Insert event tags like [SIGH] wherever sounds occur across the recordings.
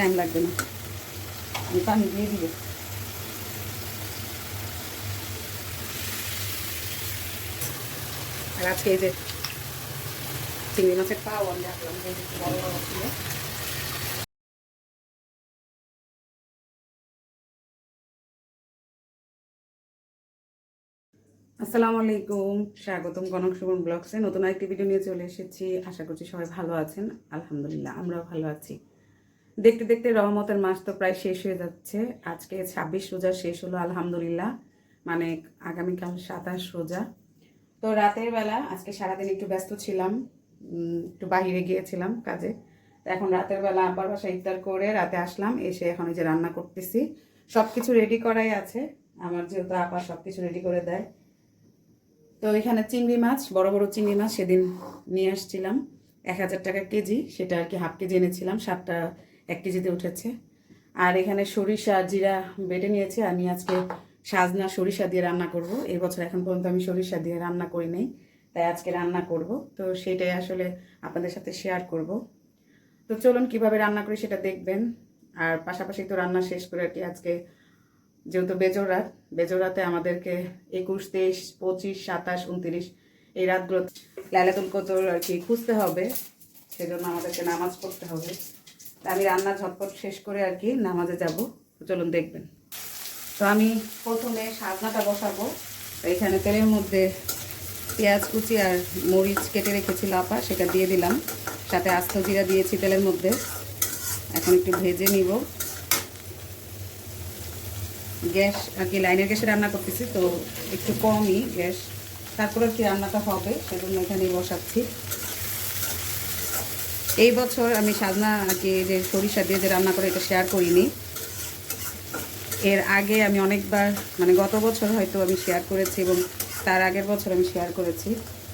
Time লাগবে না। আমি পানি দিয়ে দিব। আর আজকে এই যে চিংড়ি মাছের পাও আমি রাখলাম আসসালামু আলাইকুম, স্বাগতম কনক সুমন ব্লগসে। নতুন একটি ভিডিও নিয়ে চলে এসেছি। আশা করছি সবাই ভালো আছেন। আলহামদুলিল্লাহ, আমরাও ভালো আছি। দেখতে দেখতে রহমতের মাস তো প্রায় শেষ হয়ে যাচ্ছে। আজকে ছাব্বিশ রোজা শেষ হলো, আলহামদুলিল্লাহ। মানে আগামীকাল সাতাশ রোজা। তো রাতের বেলা, আজকে সারাদিন একটু ব্যস্ত ছিলাম একটু বাহিরে গিয়েছিলাম কাজে। তো এখন রাতের বেলা আব্বার বাসা ইফতার করে রাতে আসলাম, এসে এখন এই যে রান্না করতেছি। সব কিছু রেডি করাই আছে। আমার যেহেতু আপা সব কিছু রেডি করে দেয়। তো এখানে চিংড়ি মাছ, বড় বড় চিংড়ি মাছ সেদিন নিয়ে আসছিলাম। এক হাজার টাকা কেজি, সেটা আর কি হাফ কেজি এনেছিলাম। সাতটা এক কেজিতে উঠেছে। আর এখানে সরিষা জিরা বেটে নিয়েছি। আমি আজকে সাজনা সরিষা দিয়ে রান্না করব। এই বছর এখন পর্যন্ত আমি সরিষা দিয়ে রান্না করি নাই, তাই আজকে রান্না করব। তো সেটাই আসলে আপনাদের সাথে শেয়ার করব। তো চলুন কীভাবে রান্না করি সেটা দেখবেন। আর পাশাপাশি তো রান্না শেষ করে আর কি আজকে যেহেতু বেজোর রাত বেজোর রাতে আমাদেরকে একুশ, তেইশ, পঁচিশ, সাতাশ, উনত্রিশ এই রাতগুলো লাইলাতুল কদর আর কি খুঁজতে হবে। সেজন্য আমাদেরকে নামাজ পড়তে হবে। আমি রান্না ঝটপট শেষ করে আর কি নামাজে যাব। চলুন দেখবেন। তো আমি প্রথমে সাজনাটা বসাবো। এখানে তেলের মধ্যে পেঁয়াজ কুচি আর মরিচ কেটে রেখেছিল আপা, সেটা দিয়ে দিলাম। সাথে আস্ত জিরা দিয়েছি তেলের মধ্যে। এখন একটু ভেজে নিব। গ্যাস আর কি, লাইনের গ্যাসে রান্না করতেছি, তো একটু কমই গ্যাস। তারপরে কি রান্নাটা হবে, সেজন্য এখানেই বসাচ্ছি। এই বছর আমি সাজনা আর কি যে সরিষা দিয়ে যে রান্না করে এটা শেয়ার করিনি। এর আগে আমি অনেকবার মানে গত বছর হয়তো আমি শেয়ার করেছি এবং তার আগের বছর আমি শেয়ার করেছি।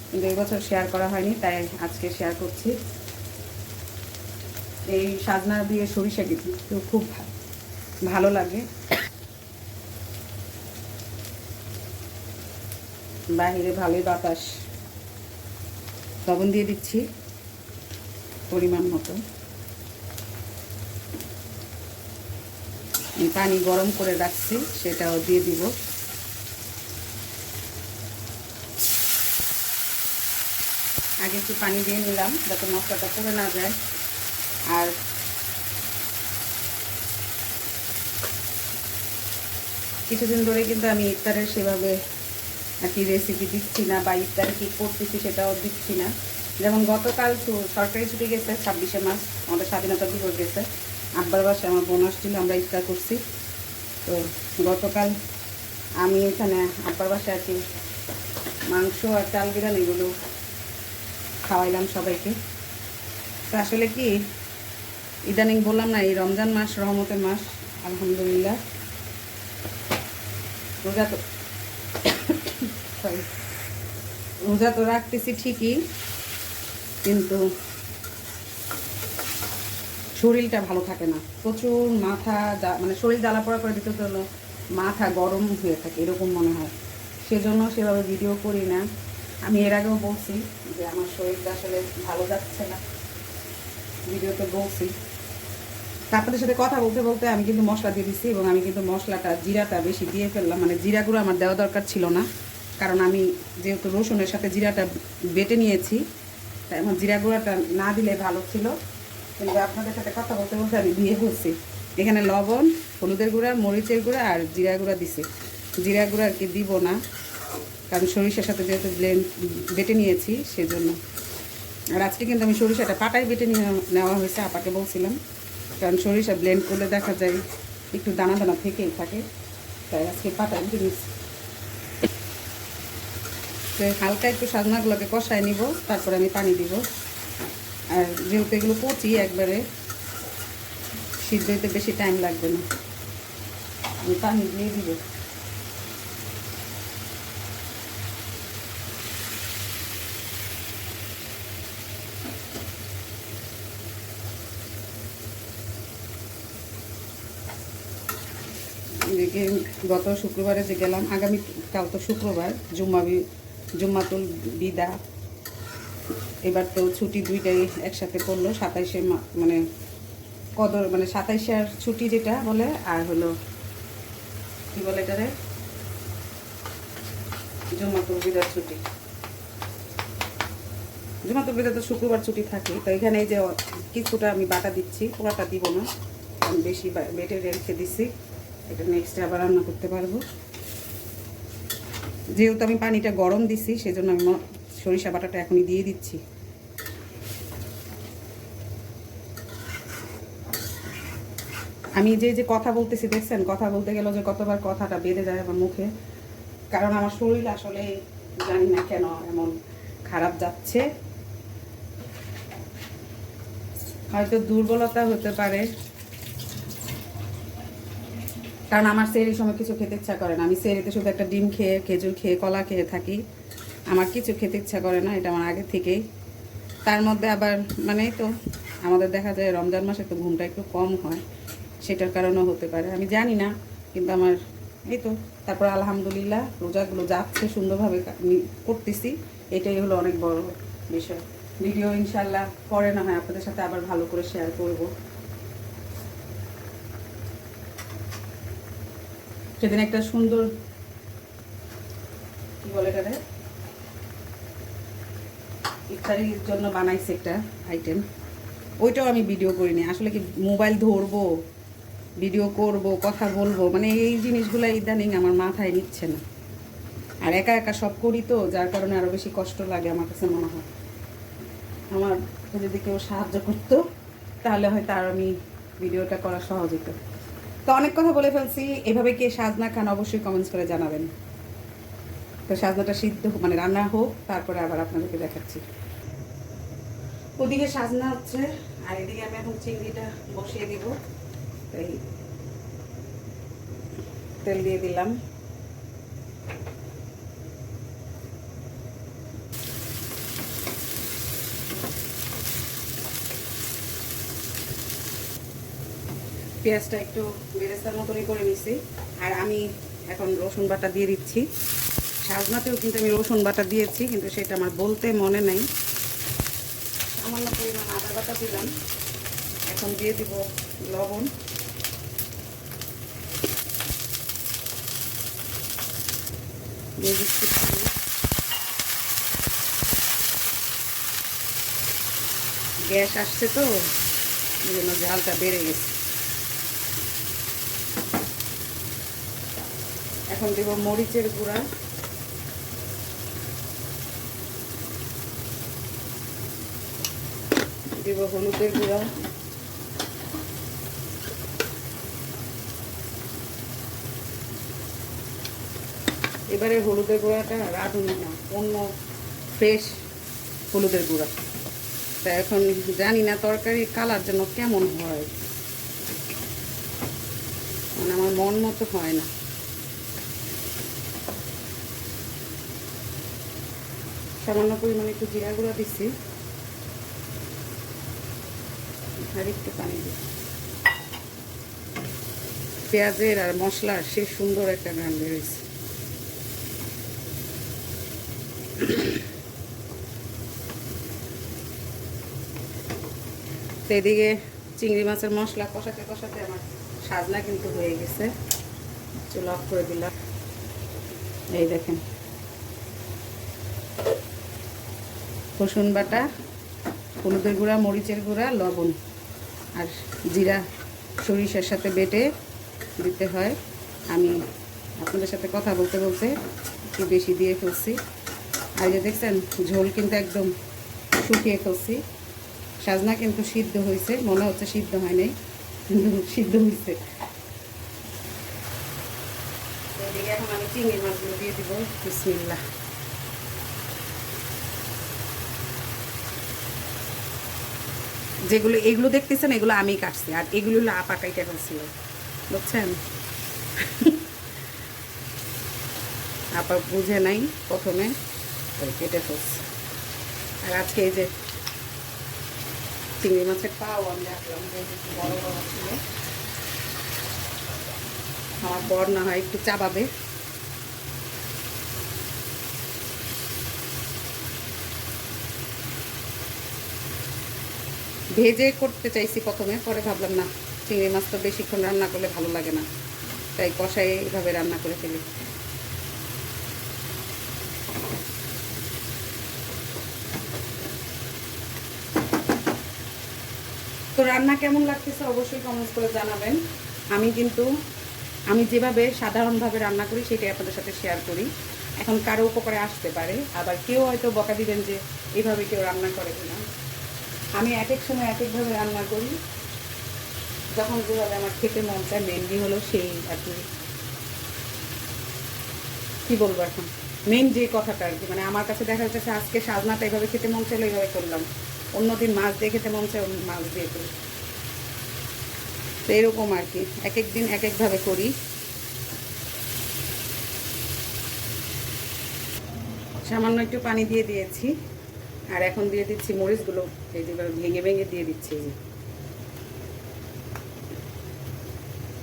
কিন্তু এই বছর শেয়ার করা হয়নি, তাই আজকে শেয়ার করছি। এই সাজনা দিয়ে সরিষা কিন্তু খুব ভালো লাগে। বাহিরে ভালোই বাতাস। লবণ দিয়ে দিচ্ছি। পরিমাণ মতো। পানি গরম করে রাখছি, সেটাও দিয়ে দিব। আগে একটু পানি দিয়ে নিলাম, যাতে মশলাটা পড়ে না যায়। আর কিছুদিন ধরে কিন্তু আমি ইফতারের সেভাবে আর কি রেসিপি দিচ্ছি না বা ইফতারে কী করতেছি সেটাও দিচ্ছি না। যেমন গতকাল সরকারি ছুটি গেছে, ছাব্বিশে মাস আমাদের স্বাধীনতা দিবস গেছে। আব্বার বাসায় আমার বোন আসছিল, আমরা ইফতার করছি। তো গতকাল আমি এখানে আব্বার বাসায় আর কি মাংস আর চাল বিরান এগুলো খাওয়াইলাম সবাইকে। তো আসলে কি, ইদানিং বললাম না, এই রমজান মাস, রহমতের মাস, আলহামদুলিল্লাহ। রোজা তো [COUGHS] রোজা তো রাখতেছি ঠিকই। কিন্তু শরীরটা ভালো থাকে না। প্রচুর মাথা মানে শরীর জ্বালা পড়া করে দিতে হলো মাথা গরম হয়ে থাকে, এরকম মনে হয়। সেজন্য সেভাবে ভিডিও করি না। আমি এর আগেও বলছি যে আমার শরীরটা আসলে ভালো যাচ্ছে না। ভিডিওতে বলছি। তারপরে সাথে কথা বলতে বলতে আমি কিন্তু মশলা দিয়ে দিচ্ছি এবং আমি কিন্তু মশলাটা, জিরাটা বেশি দিয়ে ফেললাম। মানে জিরাগুলো আমার দেওয়া দরকার ছিল না। কারণ আমি যেহেতু রসুনের সাথে জিরাটা বেটে নিয়েছি তাই আমার জিরা গুঁড়াটা না দিলে ভালো ছিল। কিন্তু আপনাদের সাথে কথা বলতে বলতে আমি দিয়ে ফেলছি এখানে লবণ, হলুদের গুঁড়া, মরিচের গুঁড়া আর জিরা গুঁড়া দিছি। জিরা গুঁড়া আর কি দিব না, কারণ সরিষার সাথে যেহেতু ব্লেন্ড বেটে নিয়েছি সেজন্য। আর আজকে কিন্তু আমি সরিষাটা পাটাই বেটে নিয়ে নেওয়া হয়েছে, আপাকে বলছিলাম। কারণ সরিষা ব্লেন্ড করলে দেখা যায় একটু দানা দানা থেকেই থাকে। তাই আজকে পাটাই বেটে নিচ্ছি তো হালকা একটু সাজনাগুলোকে কষায় নিব, তারপরে আমি পানি দিব। আর যেহেতু এগুলো কচি একবারে, সিদ্ধ হইতে বেশি টাইম লাগবে না। আমি পানি দিয়ে দিব। গত শুক্রবারে যে গেলাম আগামী কাল তো শুক্রবার জুম্মা বি- জুম্মাতুল বিদা। এবার তো ছুটি দুইটাই একসাথে পড়ল, সাতাইশে মানে কদর মানে সাতাইশে আর ছুটি যেটা বলে, আর হলো কি বলে এটারে? জমাতুল বিদার ছুটি। জমাতুল বিদার তো শুক্রবার ছুটি থাকে, তো এখানে এই যে কিছুটা আমি বাটা দিচ্ছি পুরাটা দিব না। আমি বেশি বেটে রেখে দিছি, এটা নেক্সটে আবার রান্না করতে পারব। যেহেতু আমি পানিটা গরম দিছি, সেজন্য আমি সরিষা বাটাটা এখনই দিয়ে দিচ্ছি। আমি যে যে কথা বলতেছি, দেখছেন? কথা বলতে গেল যে কতবার কথাটা বেঁধে যায় আমার মুখে। কারণ আমার শরীর আসলে জানি না কেন এমন খারাপ যাচ্ছে। হয়তো দুর্বলতা হতে পারে। কারণ আমার সেরির সময় কিছু খেতে ইচ্ছা করে না। আমি সেরিতে শুধু একটা ডিম খেয়ে, খেজুর খেয়ে, কলা খেয়ে থাকি। আমার কিছু খেতে ইচ্ছা করে না, এটা আমার আগে থেকেই। তার মধ্যে আবার মানেই তো আমাদের দেখা যায় রমজান মাসে তো ঘুমটা একটু কম হয়, সেটার কারণেও হতে পারে। আমি জানি না, কিন্তু আমার এই তো, তারপর আলহামদুলিল্লাহ রোজাগুলো যাচ্ছে সুন্দরভাবে করতেছি। এটাই হলো অনেক বড় বিষয়। ভিডিও ইনশাল্লাহ পরে না হয় আপনাদের সাথে আবার ভালো করে শেয়ার করব। সেদিন একটা সুন্দর, কি বলে এটারে ইফতারির জন্য বানাইছে একটা আইটেম ওইটাও আমি ভিডিও করিনি। আসলে কি মোবাইল ধরবো ভিডিও করব, কথা বলব? মানে এই জিনিসগুলো ইদানিং আমার মাথায় নিচ্ছে না। আর একা একা সব করি তো, যার কারণে আরও বেশি কষ্ট লাগে আমার কাছে মনে হয়। আমার যদি কেউ সাহায্য করতো, তাহলে হয়তো আর আমি ভিডিওটা করা সহজ হতো তো অনেক কথা বলে ফেলছি। এভাবে কে সাজনা খান অবশ্যই কমেন্টস করে জানাবেন। তো সাজনাটা সিদ্ধ মানে রান্না হোক, তারপরে আবার আপনাদেরকে দেখাচ্ছি। ওদিকে সাজনা হচ্ছে, আর এদিকে আমি এখন চিংড়িটা বসিয়ে দিব। তাই তেল দিয়ে দিলাম। পেঁয়াজটা একটু বেরেস্তার মতনই করে নিছি। আর আমি এখন রসুন বাটা দিয়ে দিচ্ছি। সাজনাতেও কিন্তু আমি রসুন বাটা দিয়েছি, কিন্তু সেটা আমার বলতে মনে নেই। সামান্য পরিমাণ আদা বাটা দিলাম। এখন দিয়ে দিব লবণ। দিয়ে দিচ্ছি গ্যাস আসছে তো, এই জন্য ঝালটা বেড়ে গেছে। এখন দেব মরিচের গুঁড়া। দেব হলুদের গুঁড়া। এবারে হলুদের গুঁড়াটা রাঁধুনি না, অন্য ফ্রেশ হলুদের গুঁড়া। তা এখন জানি না তরকারি কালার জন্য কেমন হয়। মানে আমার মন মতো হয় না। সামান্য পরিমাণে একটু জিরা গুঁড়া দিচ্ছি আর একটু পানি দিই পেঁয়াজের আর মশলার সে সুন্দর একটা গান বেরোয়েছে এদিকে চিংড়ি মাছের মশলা কষাতে কষাতে আমার সাজনা কিন্তু হয়ে গেছে। চুল করে দিলাম। এই দেখেন। রসুন বাটা, হলুদের গুঁড়া, মরিচের গুঁড়া, লবণ আর জিরা সরিষার সাথে বেটে দিতে হয়। আমি আপনাদের সাথে কথা বলতে বলতে একটু বেশি দিয়ে ফেলছি। আর যে দেখছেন, ঝোল কিন্তু একদম শুকিয়ে ফেলছি। সাজনা কিন্তু সিদ্ধ হয়েছে, মনে হচ্ছে সিদ্ধ হয় নাই, কিন্তু সিদ্ধ হয়েছে। চিংড়ি মাছগুলো দিয়ে দিব। বিসমিল্লাহ। যেগুলো, এগুলো দেখতেছেন, এগুলো আমি কাটছি। আর এগুলো হলো আপা কাইটা ফেলছিল। বুঝছেন? আপা বুঝে নাই প্রথমে কেটে ফেলছে। আর আজকে এই যে চিংড়ি মাছের পাও আমি রাখলাম বড় বড় ছিল। আমার বর না হয় একটু চাবাবে। ভেজে করতে চাইছি প্রথমে, পরে ভাবলাম না, চিংড়ি মাছ তো বেশিক্ষণ রান্না করলে ভালো লাগে না। তাই কষাই এইভাবে রান্না করে ফেলি। তো রান্না কেমন লাগতেছে অবশ্যই কমেন্টস করে জানাবেন। আমি কিন্তু, আমি যেভাবে সাধারণভাবে রান্না করি সেটাই আপনাদের সাথে শেয়ার করি। এখন কারও উপকারে আসতে পারে, আবার কেউ হয়তো বকা দিবেন যে এইভাবে কেউ রান্না করে কিনা? আমি এক এক সময় এক একভাবে রান্না করি। যখন যেভাবে আমার খেতে মন চায় মেনলি হলো সেই আর কি। কী বলব এখন? মেন যে কথাটা আর কি মানে আমার কাছে দেখা যাচ্ছে আজকে সাজনাটা এভাবে খেতে মন চাইলে এইভাবে করলাম। অন্যদিন মাছ দিয়ে খেতে মন চাই মাছ দিয়ে করি। তো এরকম আর কি, এক এক দিন এক একভাবে করি। সামান্য একটু পানি দিয়ে দিয়েছি। আর এখন দিয়ে দিচ্ছি মরিচগুলো, এই যেভাবে ভেঙে ভেঙে দিয়ে দিচ্ছি এই যে।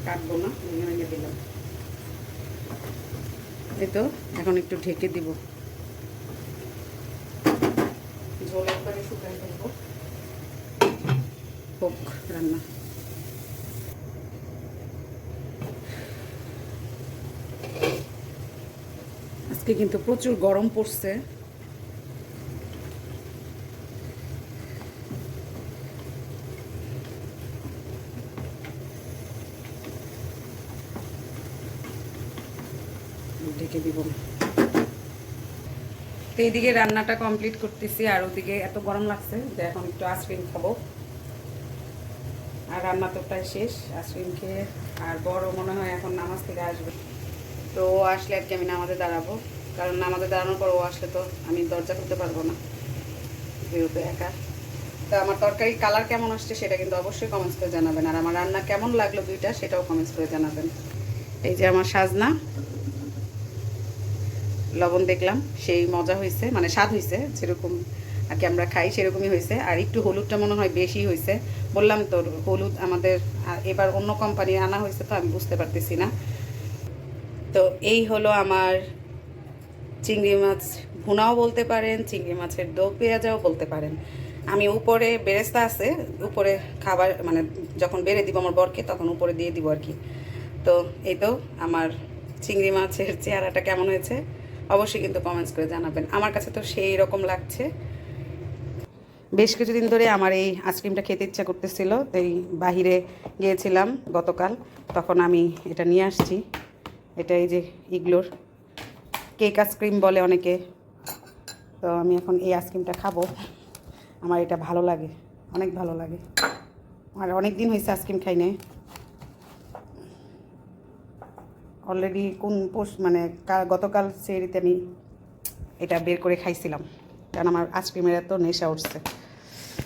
কাটবো না, ভেঙে ভেঙে দিলাম। এই তো, এখন একটু ঢেকে দিব। ঝোল একবারে শুকাই হোক, রান্না। আজকে কিন্তু প্রচুর গরম পড়ছে ঢেকে দিব। তো এইদিকে রান্নাটা কমপ্লিট করতেছি আর ওদিকে এত গরম লাগছে যে এখন একটু আইসক্রিম খাব। আর রান্না তো প্রায় শেষ আইসক্রিম খেয়ে। আর বড় মনে হয় এখন নামাজ থেকে আসবে। তো ও আসলে আর কি আমি নামাজে দাঁড়াবো, কারণ নামাজে দাঁড়ানোর পর ও আসলে তো আমি দরজা খুলতে পারব না যেহেতু একা। তো আমার তরকারি কালার কেমন আসছে সেটা কিন্তু অবশ্যই কমেন্টস করে জানাবেন। আর আমার রান্না কেমন লাগল দুইটা সেটাও কমেন্টস করে জানাবেন। এই যে আমার সাজনা লবণ দেখলাম, সেই মজা হয়েছে মানে স্বাদ হয়েছে যেরকম আর কি আমরা খাই সেরকমই হয়েছে আর একটু হলুদটা মনে হয় বেশি হয়েছে বললাম তো হলুদ আমাদের এবার অন্য কোম্পানির আনা হয়েছে তো, আমি বুঝতে পারতেছি না। তো এই হলো আমার চিংড়ি মাছ ভুনাও বলতে পারেন, চিংড়ি মাছের দো পেঁয়াজাও বলতে পারেন। আমি উপরে বেরেস্তা আছে, উপরে খাবার মানে যখন বেড়ে দিব আমার বরকে, তখন উপরে দিয়ে দিব আর কি। তো এই তো আমার চিংড়ি মাছের চেহারাটা কেমন হয়েছে? অবশ্যই কিন্তু কমেন্টস করে জানাবেন। আমার কাছে তো সেই রকম লাগছে। বেশ কিছুদিন ধরে আমার এই আইসক্রিমটা খেতে ইচ্ছা করতেছিল। এই বাহিরে গিয়েছিলাম গতকাল। তখন আমি এটা নিয়ে আসছি। এটা এই যে ইগলোর কেক আইসক্রিম বলে অনেকে। তো আমি এখন এই আইসক্রিমটা খাব। আমার এটা ভালো লাগে। অনেক ভালো লাগে। আর অনেক দিন হয়েছে আইসক্রিম খাই নাই। অলরেডি কোন পোষ মানে গতকাল সেরিতে আমি এটা বের করে খাইছিলাম। কারণ আমার আইসক্রিমের এত নেশা উঠছে।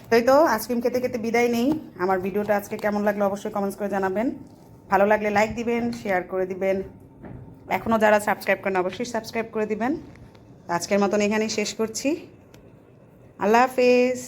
তাই তো আইসক্রিম খেতে খেতে বিদায় নেই। আমার ভিডিওটা আজকে কেমন লাগল অবশ্যই কমেন্টস করে জানাবেন। ভালো লাগলে লাইক দিবেন শেয়ার করে দিবেন। এখনও যারা সাবস্ক্রাইব করেন অবশ্যই সাবস্ক্রাইব করে দিবেন। আজকের মতন এখানেই শেষ করছি। আল্লাহ হাফেজ।